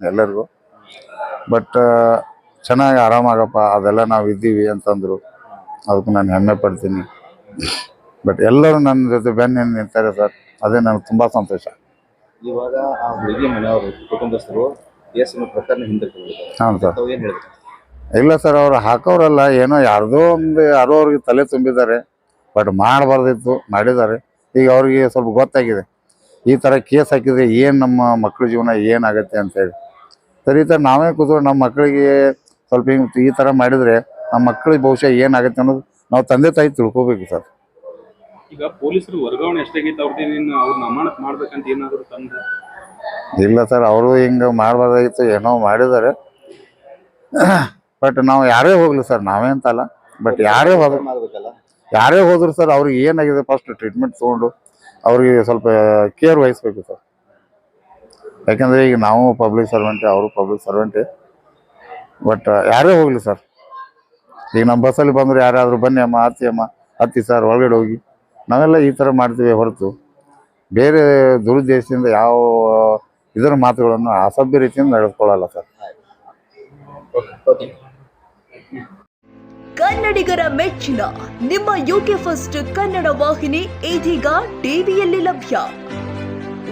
ಎಲ್ಲರಿಗೂ. ಬಟ್ ಚೆನ್ನಾಗಿ ಆರಾಮಾಗಪ್ಪ ಅದೆಲ್ಲ ನಾವು ಇದ್ದೀವಿ ಅಂತಂದರು. ಅದಕ್ಕೆ ನಾನು ಹೆಮ್ಮೆ ಪಡ್ತೀನಿ. ಬಟ್ ಎಲ್ಲರೂ ನನ್ನ ಜೊತೆ ಬೆನ್ನ ನಿಂತಾರೆ ಸರ್. ಅದೇ ನನಗೆ ತುಂಬ ಸಂತೋಷ. ಇವಾಗ ಆ ಹುಡುಗಿ ಮನೆಯವರು ಕುಟುಂಬಸ್ಥರು ಪ್ರಕರಣ ಹಾಂ ಸರ್. ತಾವು ಹೇಳಿದ್ರು? ಇಲ್ಲ ಸರ್ ಅವ್ರು ಹಾಕೋರಲ್ಲ ಏನೋ ಯಾರ್ದೋ ಒಂದು ಯಾರೋ ಅವ್ರಿಗೆ ತಲೆ ತುಂಬಿದ್ದಾರೆ. ಬಟ್ ಮಾಡಬಾರ್ದಿತ್ತು ಮಾಡಿದ್ದಾರೆ. ಈಗ ಅವ್ರಿಗೆ ಸ್ವಲ್ಪ ಗೊತ್ತಾಗಿದೆ. ಈ ಥರ ಕೇಸ್ ಹಾಕಿದ್ರೆ ಏನು ನಮ್ಮ ಮಕ್ಕಳ ಜೀವನ ಏನಾಗತ್ತೆ ಅಂತೇಳಿ ಸರಿ ಈ ಥರ ನಾವೇ ಕೂತ್ಕೊಂಡು ನಮ್ಮ ಮಕ್ಕಳಿಗೆ ಸ್ವಲ್ಪ ಹಿಂಗೆ ಈ ಥರ ಮಾಡಿದರೆ ನಮ್ಮ ಮಕ್ಕಳಿಗೆ ಬಹುಶಃ ಏನಾಗುತ್ತೆ ಅನ್ನೋದು ನಾವು ತಂದೆ ತಾಯಿ ತಿಳ್ಕೊಬೇಕು ಸರ್. ಈಗ ಪೊಲೀಸರು ವರ್ಗಾವಣೆ ಎಷ್ಟಾಗಿತ್ತು ಅವ್ರದ್ದು ಅವ್ರನ್ನ ಅಮಾನತ್ ಮಾಡ್ಬೇಕಂತ ಏನಾದ್ರು ತಂದು ಇಲ್ಲ ಸರ್ ಅವರು ಹಿಂಗೆ ಮಾಡಬಾರ್ದಾಗಿತ್ತು ಏನೋ ಮಾಡಿದ್ದಾರೆ. ಬಟ್ ನಾವು ಯಾರೇ ಹೋಗಲಿ ಸರ್ ನಾವೇ ಅಂತಲ್ಲ ಬಟ್ ಯಾರೇ ಹೋದ್ರು ಯಾರೇ ಹೋದ್ರು ಸರ್ ಅವ್ರಿಗೆ ಏನಾಗಿದೆ ಫಸ್ಟ್ ಟ್ರೀಟ್ಮೆಂಟ್ ತೊಗೊಂಡು ಅವ್ರಿಗೆ ಸ್ವಲ್ಪ ಕೇರ್ ವಹಿಸ್ಬೇಕು ಸರ್. ಯಾಕಂದ್ರೆ ಈಗ ನಾವು ಪಬ್ಲಿಕ್ ಸರ್ವೆಂಟೇ ಅವರು ಪಬ್ಲಿಕ್ ಸರ್ವೆಂಟೇ ಬಟ್ ಯಾರೇ ಹೋಗ್ಲಿ ಸರ್ ಈಗ ನಮ್ಮ ಬಸ್ಸಲ್ಲಿ ಬಂದ್ರೆ ಯಾರಾದರೂ ಬನ್ನಿ ಅಮ್ಮ ಹತ್ತಿ ಅಮ್ಮ ಹತ್ತಿ ಸರ್ ಒಳಗಡೆ ಹೋಗಿ. ನಾವೆಲ್ಲ ಈ ಥರ ಮಾಡ್ತೀವಿ ಹೊರತು. ಬೇರೆ ದುರುದ್ದೇಶದಿಂದ ಯಾವ ಇದರ ಮಾತುಗಳನ್ನು ಅಸಭ್ಯ ರೀತಿಯಿಂದ ನಡೆದುಕೊಳ್ಳಲ್ಲ ಸರ್ ಕನ್ನಡಿಗರ ಮೆಚ್ಚಿನ ನಿಮ್ಮ ಯುಕೆ ಫಸ್ಟ್ ಕನ್ನಡ ವಾಹಿನಿ ಇದೀಗ ಟಿವಿಯಲ್ಲಿ ಲಭ್ಯ.